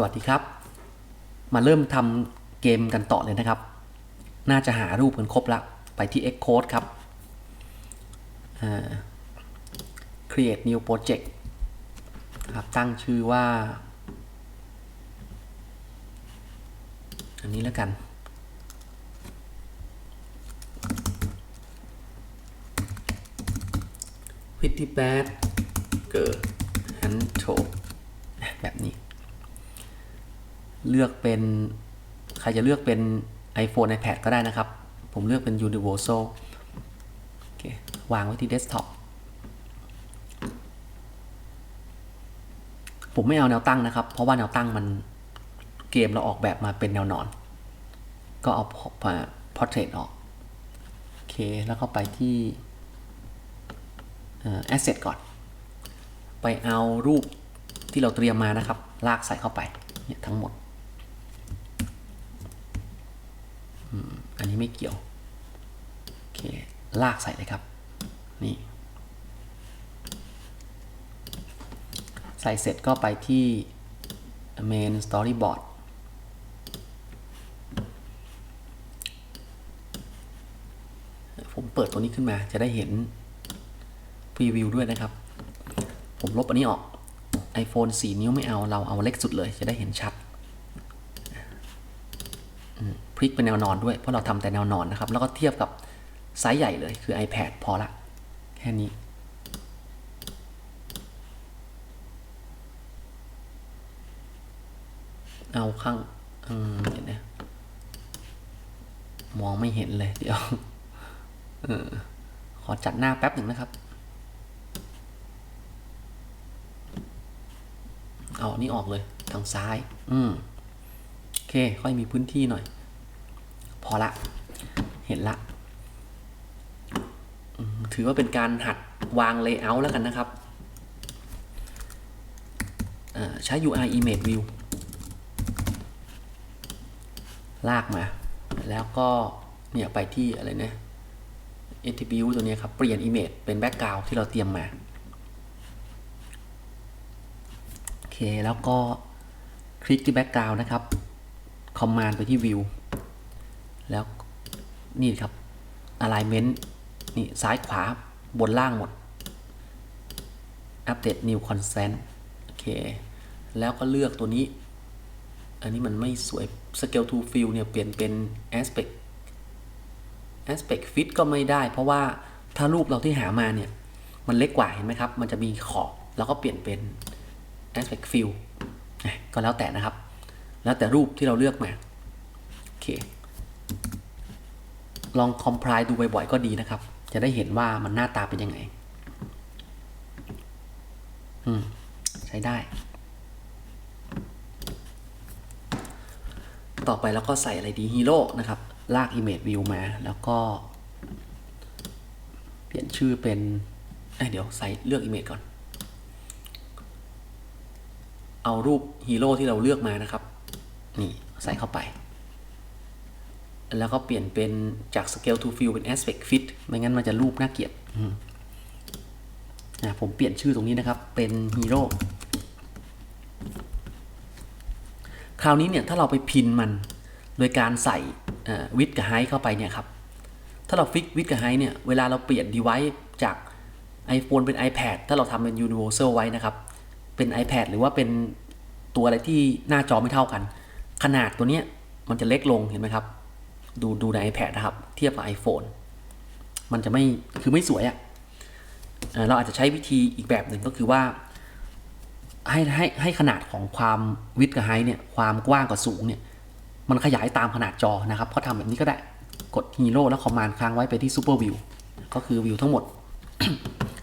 สวัสดีครับ มาเริ่มทำเกมกันต่อเลยนะครับ น่าจะหารูปกันครบละไปที่ Xcode ครับ create new project ครับตั้งชื่อว่า อันนี้แล้วกันพิธีแบดเกิดฮันโชแบบนี้ เลือกเป็นใครจะเลือกเป็น iPhone iPad ก็ได้นะครับ ผมเลือกเป็น Universal โอเควางไว้ที่ Desktop ผมไม่เอาแนวตั้งนะครับ เพราะว่าแนวตั้งมันเกมเราออกแบบมาเป็นแนวนอน ก็เอา Portrait ออกโอเคแล้วก็ไปที่ Asset ก่อน ไปเอารูปที่เราเตรียมมานะครับ ลากใส่เข้าไปเนี่ยทั้งหมด อันนี้ ไม่เกี่ยวโอเคลากใส่เลยครับ นี่ ใส่เสร็จก็ไปที่ main storyboard ผมเปิดตัวนี้ขึ้นมาจะได้เห็นพรีวิวด้วยนะครับ ผมลบอันนี้ออก iPhone 4 นิ้วไม่เอาเราเอาเล็กสุดเลยจะได้เห็นชัด พลิกเป็นแนวนอนด้วย เพราะเราทำแต่แนวนอนนะครับ แล้วก็เทียบกับไซส์ใหญ่เลยคือ iPad พอละ แค่นี้เอาข้างอืมเห็นไหมมองไม่เห็นเลยเดี๋ยวเออขอจัดหน้าแป๊บหนึ่งนะครับ เอานนี้ออกเลยทางซ้าย อืมโอเค ค่อยมีพื้นที่หน่อย พอละ เห็นละ ถือว่าเป็นการหัดวาง layout แล้วกันนะครับใช้ UI image view ลากมา แล้วก็เนี่ยไปที่อะไรนะ attribute ตัวนี้ครับ เปลี่ยน image เป็น background ที่เราเตรียมมา โอเค แล้วก็คลิกที่ background นะครับ command ไปที่ view แล้วนี่ครับ alignment นี่ซ้ายขวาบนล่างหมด update new consent โอเค แล้วก็เลือกตัวนี้ อันนี้มันไม่สวย scale to fill เนี่ย เปลี่ยนเป็น aspect aspect fit ก็ไม่ได้ เพราะว่าถ้ารูปเราที่หามาเนี่ย มันเล็กกว่าเห็นไหมครับ มันจะมีขอบ แล้วก็เปลี่ยนเป็น aspect fill ก็แล้วแต่นะครับ แล้วแต่รูปที่เราเลือกมา โอเค ลอง compile ดูบ่อยๆก็ดีนะครับ จะได้เห็นว่ามันหน้าตาเป็นยังไง อืม ใช้ได้ ต่อไปแล้วก็ใส่อะไรดีฮีโร่นะครับ ลาก Image View มา แล้วก็ เปลี่ยนชื่อเป็นเเดี๋ยวใส่เลือก Image ก่อน เอารูปฮีโร่ที่เราเลือกมานะครับ นี่ใส่เข้าไป แล้วก็เปลี่ยนเป็นจาก scale to fill เป็น aspect fit ไม่งั้นมันจะรูปน่าเกลียดนะผมเปลี่ยนชื่อตรงนี้นะครับ เป็นฮีโร่คราวนี้เนี่ยถ้าเราไปพินมันโดยการใส่วิดกับไฮเข้าไปเนี่ยครับ ถ้าเราฟิกวิดกับไฮเนี่ย เวลาเราเปลี่ยน device จาก iPhone เป็น iPad ถ้าเราทำเป็น universal ไว้นะครับ เป็น iPad หรือว่าเป็นตัวอะไรที่หน้าจอไม่เท่ากัน ขนาดตัวเนี้ยมันจะเล็กลงเห็นไหมครับ ดูดูใน iPad นะครับ เทียบกับ iPhone มันจะไม่คือไม่สวยอะ่ะเราอาจจะใช้วิธีอีกแบบหนึ่งก็คือว่า ให้ให้ให้ขนาดของความวิดกับไฮเนี่ยความกว้างกับสูงเนี่ยมันขยายตามขนาดจอนะครับเขาทำแบบนี้ก็ได้กดฮีโร่แล้วคอมมานด์ค้างไว้ไปที่ซูเปอร์วิวก็คือวิวทั้งหมด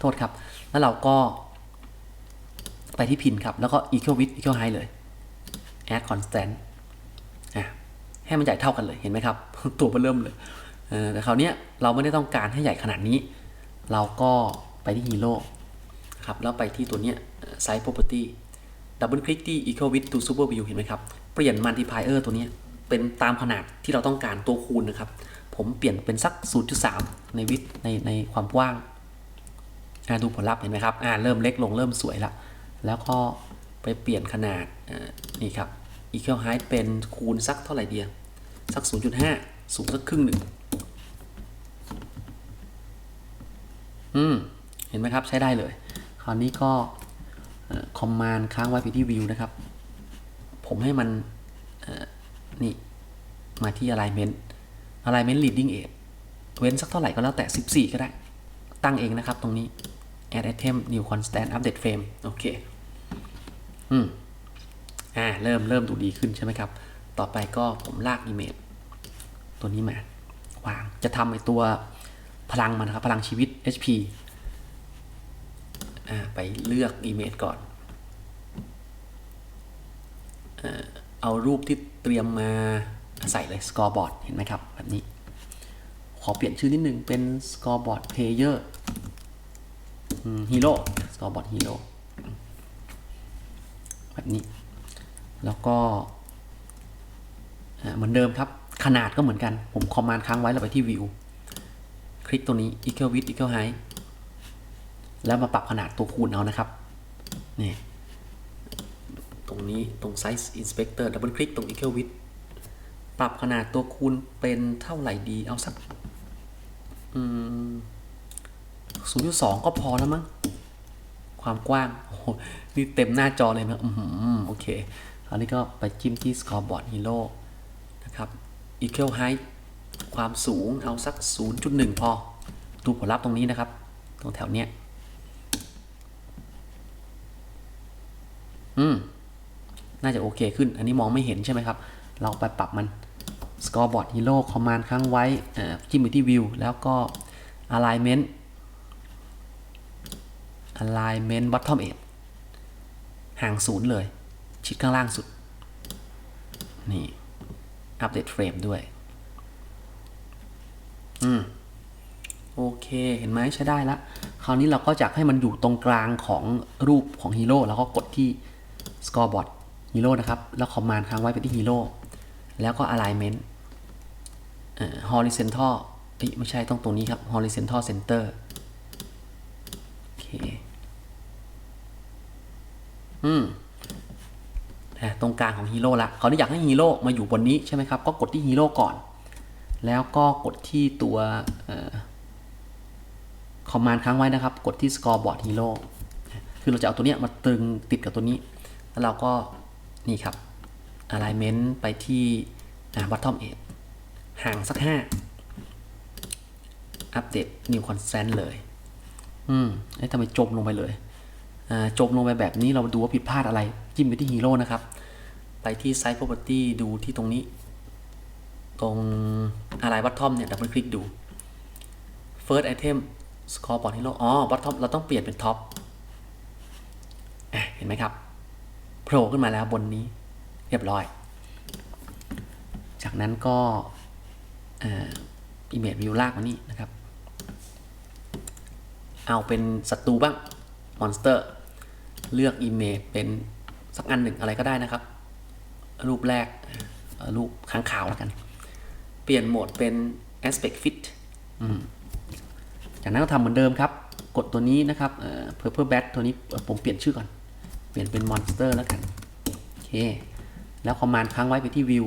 โทษครับ แล้วเราก็ไปที่พินครับ แล้วก็ equal width equal height เลย add constant อะ ให้มันใหญ่เท่ากันเลยเห็นไหมครับ ตัวมันเริ่มเลยเแต่คราวนี้เราไม่ได้ต้องการให้ใหญ่ขนาดนี้ เราก็ไปที่ฮีโร่ครับแล้วไปที่ตัวเนี้ย size property ดับเบิลคลิกที่ equal width to super view เห็นไหมครับ เปลี่ยน multiplier ตัวนี้เป็นตามขนาดที่เราต้องการตัวคูณนะครับ ผมเปลี่ยนเป็นสัก 0.3 ในวิดในในความกว้างาดูผลลัพธ์เห็นไหมครับ อ่าเริ่มเล็กลงเริ่มสวยละ แล้วก็ไปเปลี่ยนขนาดนี่ครับ equal height เป็นคูณสักเท่าไหร่เดียสัก 0.5 สูงสักครึ่งหนึ่งอืม เห็นไหมครับใช้ได้เลย คราวนี้ก็คอมมานด์ค้างไว้ไปที่ view นะครับ ผมให้มันนี่มาที่ alignment alignment leading edge เว้นสักเท่าไหร่ก็แล้วแต่ 14 ก็ได้ ตั้งเองนะครับตรงนี้ add item new constant update frame โอเค อืม อ่าเริ่มเริ่มดูดีขึ้นใช่ไหมครับ ต่อไปก็ผมลาก image ตัวนี้มาวางจะทำไอตัวพลังมันนะครับพลังชีวิต HP อ่าไปเลือก image ก่อน เอารูปที่เตรียมมาใส่เลย scoreboard เห็นไหมครับ แบบนี้ ขอเปลี่ยนชื่อนิดนึงเป็น scoreboard player อืม hero scoreboard hero แบบนี้ แล้วก็เหมือนเดิมครับ ขนาดก็เหมือนกัน ผมคอมมานด์ค้างไว้แล้วไปที่ view คลิกตัวนี้ equal width equal height แล้วมาปรับขนาดตัวคูณเอานะครับ นี่ ตรงนี้ตรง size inspector ดับเบิลคลิกตรง equal width ปรับขนาดตัวคูณเป็นเท่าไหร่ดี เอาสักอืม0.2ก็พอแล้วมั้ง ความกว้าง โอ้โหนี่เต็มหน้าจอเลยนะ อือหือโอเค ราวนี้ก็ไปจิ้มที่ scoreboard hero นะครับ equal height ความสูงเอาสัก 0.1 พอ ดูผลลัพธ์ตรงนี้นะครับ ตรงแถวเนี้ย อืม น่าจะโอเคขึ้น อันนี้มองไม่เห็นใช่ไหมครับ เราไปปรับมัน scoreboard hero command ค้างไว้จิ้มไปที่ view แล้วก็ alignment alignment bottom edge ห่างศูนย์เลย ชิดข้างล่างสุด นี่ อัปเดตเฟรมด้วย อืม โอเค เห็นไหมใช้ได้ละ คราวนี้เราก็จะให้มันอยู่ตรงกลางของรูปของฮีโร่แล้วก็กดที่ scoreboard ฮีโร่นะครับ แล้วคอมมานด์ค้างไว้ไปที่ฮีโร่แล้วก็ alignment เอ่อ horizontal เอ้ยไม่ใช่ต้องตรงนี้ครับ horizontal center โอเค อืม ตรงกลางของฮีโร่ละเขาอยากให้ฮีโร่มาอยู่บนนี้ใช่ไหมครับ ก็กดที่ฮีโร่ก่อน แล้วก็กดที่ตัวคอมมานด์ค้างไว้นะครับ กดที่ scoreboard hero คือเราจะเอาตัวเนี้ยมาตึงติดกับตัวนี้ แล้วเราก็นี่ครับ alignment ไปที่อ่า bottom edge ห่างสัก 5 อัปเดต new constant เลย อืมไอ้ทำไมจมลงไปเลยอ่าจมลงไปแบบนี้เราดูว่าผิดพลาดอะไร จิ้มไปที่ฮีโร่นะครับ ไปที่ site property ดูที่ตรงนี้ ตรงอะไร bottom เนี่ยดับเบิลคลิกดู first item scoreboard hero อ๋อ bottom เราต้องเปลี่ยนเป็น top เห็นไหมครับโผล่ขึ้นมาแล้วบนนี้เรียบร้อย จากนั้นก็อ่า image view ลากมานี่นะครับ เอาเป็นศัตรูบ้าง monster เลือก image เป็นสักอันหนึ่งอะไรก็ได้นะครับ รูปแรกเอ่อรูปค้างขาวแล้วกัน เปลี่ยนโหมดเป็น aspect fit อืมจากนั้นก็ทำเหมือนเดิมครับ กดตัวนี้นะครับเอ่อ purple bat ตัวนี้เอ่อผมเปลี่ยนชื่อก่อน เปลี่ยนเป็น monster แล้วกัน โอเค แล้วคอมมานด์ค้างไว้ไปที่ view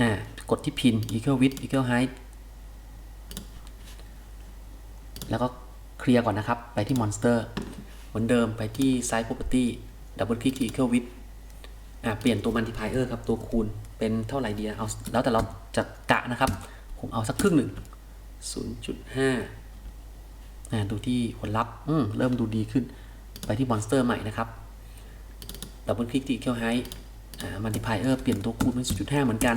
อ่ากดที่ pin equal width equal height แล้วก็เคลียร์ก่อนนะครับ ไปที่ monster เหมือนเดิมไปที่ site property double click ที่ equal width อ่าเปลี่ยนตัว multiplier ครับตัวคูณเป็นเท่าไหร่ดีอะเอาแล้วแต่เราจะกะนะครับ ผมเอาสักครึ่งหนึ่ง0.5อ่าดูที่ผลลัพธ์อืมเริ่มดูดีขึ้น ไปที่ monster ใหม่นะครับดับเบิลคลิกที่ equal height อ่า multiplier เปลี่ยนตัวคูณเป็น0.5 เหมือนกัน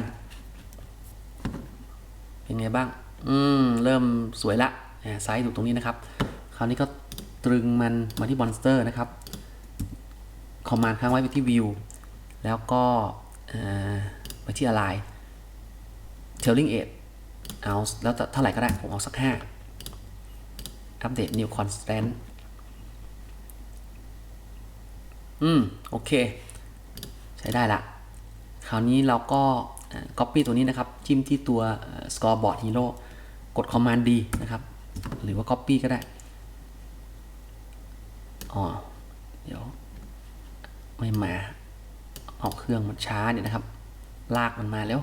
เป็นไงบ้าง อืม เริ่มสวยละอ่าไซส์อยู่ตรงนี้นะครับ คราวนี้ก็ตรึงมันมาที่ monster นะครับคอมมานด์ค้างไว้ไปที่ view แล้วก็อ่าไปที่ align trailing edge เอาแล้วเท่าไหร่ก็ได้ ผมเอาสัก 5 อัปเดต new constant อืม โอเค ใช้ได้ละ คราวนี้เราก็ copy ตัวนี้นะครับ จิ้มที่ตัว scoreboard hero กด command D นะครับ หรือว่า copy ก็ได้ อ๋อ เดี๋ยว ไม่มา ออกเครื่องมันช้าเนี่ยนะครับ ลากมันมาแล้ว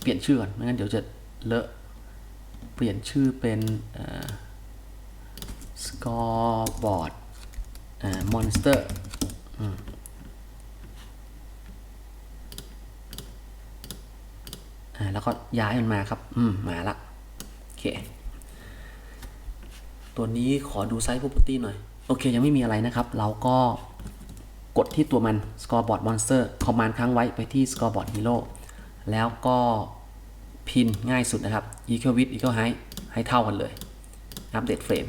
เปลี่ยนชื่อก่อนไม่งั้นเดี๋ยวจะเลอะ เปลี่ยนชื่อเป็นสกอร์บอร์ดมอนสเตอร์แล้วก็ย้ายมันมาครับ อืม มาละ โอเค ตัวนี้ขอดูไซส์ property หน่อย โอเค ยังไม่มีอะไรนะครับ เราก็กดที่ตัวมัน scoreboard monster command ค้างไว้ไปที่ scoreboard hero แล้วก็พินง่ายสุดนะครับ equal width equal height ให้เท่ากันเลย อัปเดตเฟรม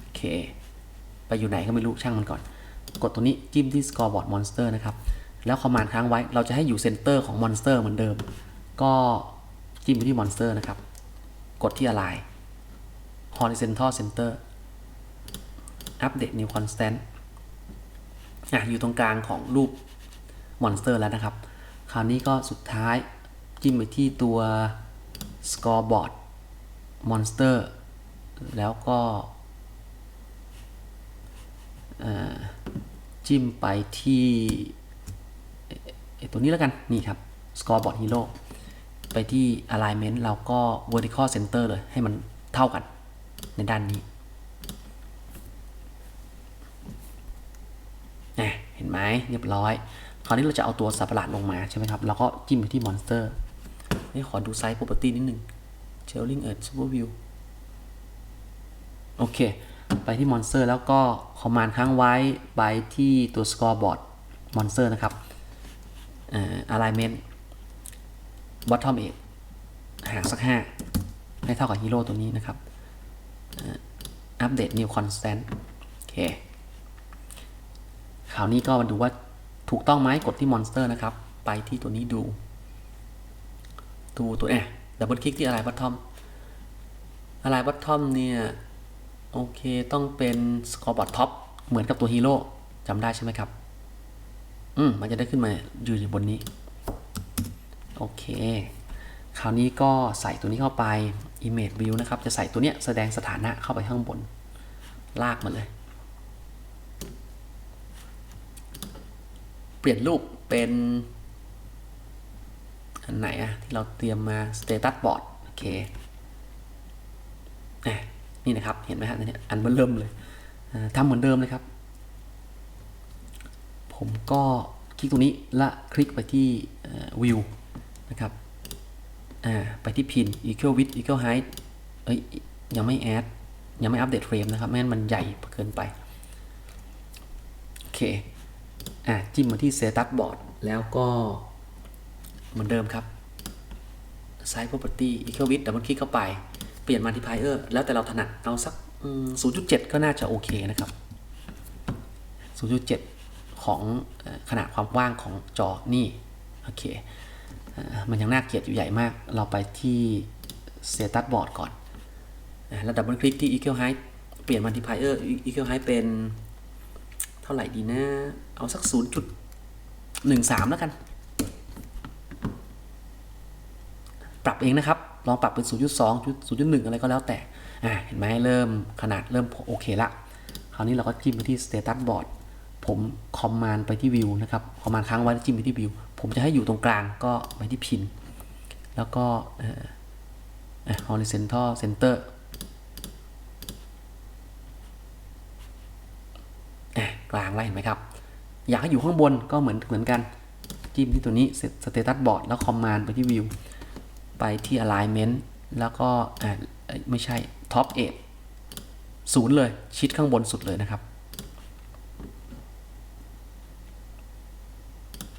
โอเค ไปอยู่ไหนก็ไม่รู้ช่างมันก่อน กดตัวนี้จิ้มที่ scoreboard monster นะครับ แล้วคอมมานด์ค้างไว้ เราจะให้อยู่เซนเตอร์ของ monster เหมือนเดิม ก็จิ้มไปที่ monster นะครับ กดที่ align horizontal center update new constant อะอยู่ตรงกลางของรูป monster แล้วนะครับ คราวนี้ก็สุดท้ายจิ้มไปที่ตัว scoreboard monster แล้วก็จิ้มไปที่ตัวนี้แล้วกัน นี่ครับ scoreboard hero ไปที่ alignment เราก็ vertical center เลย ให้มันเท่ากันในด้านนี้อะเห็น ไหมเรียบร้อย คราวนี้เราจะเอาตัวสัตว์ประหลาดลงมาใช่ไหมครับ แล้วก็จิ้มไปที่ monster นี่ขอดูไซส์ property นิดนึง c h i l l i n g Earth Super View โอเค ไปที่ monster แล้วก็ command ค้างไว้ไปที่ตัว scoreboard monster นะครับเอ่อ alignment bottom 8หางสัก 5 ให้เท่ากับฮีโร่ตัวนี้นะครับอัปเดต new constant โอเค คราวนี้ก็มาดูว่าถูกต้องไหมกดที่ monster นะครับ ไปที่ตัวนี้ดู ดูตัวแอะดับเบิลคลิกที่อะไรบัตทอมอะไรบัตทอมเนี่ยโอเคต้องเป็นสกอร์บอร์ดท็อปเหมือนกับตัวฮีโร่จำได้ใช่ไหมครับ อืมมันจะได้ขึ้นมาอยู่บนนี้ โอเค คราวนี้ก็ใส่ตัวนี้เข้าไป image view นะครับ จะใส่ตัวเนี้ยแสดงสถานะเข้าไปข้างบน ลากมาเลย ปลี่ยนรูปเป็นอันไหนอะที่เราเตรียมมา status board โอเคนี่นะครับ เห็นไหมครับอันนี้อันเบอร์เริ่มเลยทำเหมือนเดิมเลยครับ ผมก็คลิกตรงนี้และคลิกไปที่ view นะครับไปที่ pin equal width equal height เอ้ยยังไม่ add ยังไม่อัปเดตเฟรมนะครับไม่งั้นมันใหญ่เกินไป โอเค อะจิ้มมาที่ status board แล้วก็เหมือนเดิมครับ size property equal width ดับเบิลคลิกเข้าไป เปลี่ยน multiplier แล้วแต่เราถนัดเอาสัก 0.7 ก็น่าจะโอเคนะครับ 0.7 ของขนาดความกว้างของจอนี่โอเคมันยังน่าเกลียดอยู่ใหญ่มาก เราไปที่ status board ก่อน แล้วดับเบิลคลิกที่ equal height เปลี่ยน multiplier equal height เป็น เท่าไหร่ดีนะ เอาสัก 0.13 แล้วกัน ปรับเองนะครับ ลองปรับเป็น 0.2 0.1 อะไรก็แล้วแต่ อ่า เห็นไหมเริ่มขนาดเริ่มโอเคละ คราวนี้เราก็จิ้มไปที่ status board ผมคอมมานด์ไปที่ view นะครับ คอมมานด์ค้างไว้แล้วจิ้มไปที่ view ผมจะให้อยู่ตรงกลางก็ไปที่ pin แล้วก็เอ่ออะ horizontal center อะ กลางแล้วเห็นไหมครับ อยากให้อยู่ข้างบนก็เหมือนเหมือนกัน จิ้มที่ตัวนี้ status board แล้วคอมมานด์ไปที่ view ไปที่ alignment แล้วก็ไม่ใช่ top 8ศูนย์เลยชิดข้างบนสุดเลยนะครับ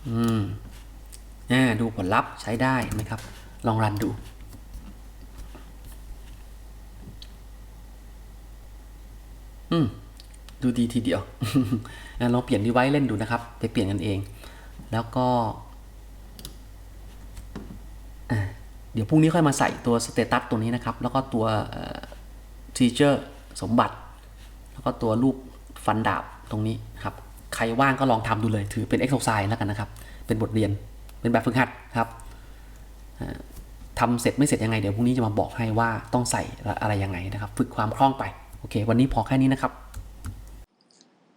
อืมอ่ดูผลลัพธ์ใช้ได้ไหมครับ ลองรันดูอืม ดูดีทีเดียวงั้นลองเปลี่ยนดีไว้เล่นดูนะครับ ไปเปลี่ยนกันเอง แล้วก็ เดี๋ยวพรุ่งนี้ค่อยมาใส่ตัวสเตตัสตัวนี้นะครับ แล้วก็ตัวทีเจอร์สมบัติ แล้วก็ตัวรูปฟันดาบตรงนี้ครับ ใครว่างก็ลองทำดูเลย ถือเป็น exercise แล้วกันนะครับ เป็นบทเรียน เป็นแบบฝึกหัดครับอ่าทำเสร็จไม่เสร็จยังไง เดี๋ยวพรุ่งนี้จะมาบอกให้ว่าต้องใส่อะไรยังไงนะครับ ฝึกความคล่องไป โอเค วันนี้พอแค่นี้นะครับ